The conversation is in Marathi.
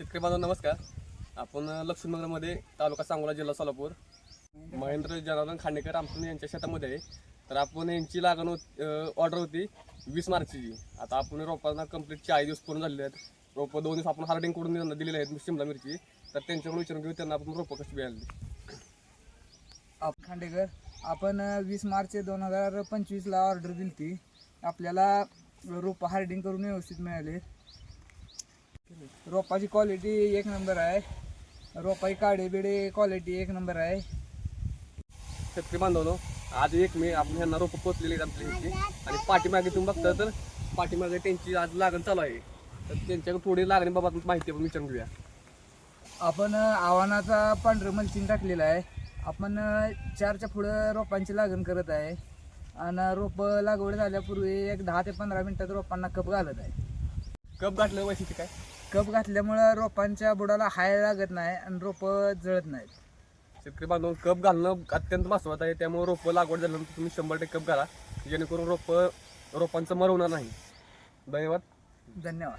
शेतकरी बांधव नमस्कार. आपण लक्ष्मीनगरमध्ये तालुका सांगोला जिल्हा सोलापूर. महेंद्र जनार्दन खांडेकर आमचं यांच्या शेतामध्ये आहे. तर आपण यांची लागण ऑर्डर होती वीस मार्चची. आता आपण रोपांना कंप्लीट चाळीस दिवस पूर्ण झालेले आहेत. रोपं दोन दिवस आपण हार्डिंग करून त्यांना दिलेले आहेत शिमला मिरची. तर त्यांच्याकडून विचारून घेऊ त्यांना आपण रोपं कशी मिळाली. आपण खांडेकर आपण वीस मार्च दोन हजार पंचवीसला ऑर्डर दिली होती. आपल्याला रोपं हार्डिंग करून व्यवस्थित मिळाले रोपाची क्वालिटी एक नंबर आहे. रोपाची काडे बिडे क्वालिटी एक नंबर आहे. शेतकरी बांधवनो आज एक मे आपण ह्यांना रोपं पोचलेली आहेत आपल्या ह्याची आणि पाठीमागे तुम्ही बघता तर पाठीमागे त्यांची आज लागण चालू आहे. तर त्यांच्याकडे थोडी लागणीबाबत माहिती आपण विचारून घेऊया. आपण आव्हानाचा पांढरं मल्चिंग टाकलेला आहे. आपण चारच्या पुढं रोपांची लागण करत आहे. आणि रोपं लागवड झाल्यापूर्वी एक दहा ते पंधरा मिनिटात रोपांना कप घालत आहे. कप गाठलं वैशिष्ट्य काय? कप घातल्यामुळं रोपांच्या बुडाला हाय लागत नाही आणि रोपं जळत नाहीत. शेतकरी बांधव कप घालणं अत्यंत महत्वाचं आहे. त्यामुळे रोपं लागवड झाल्यानंतर तुम्ही शंभर टक्के कप घाला. जेणेकरून रोपं रोपांचं मरवणार नाही. धन्यवाद. धन्यवाद.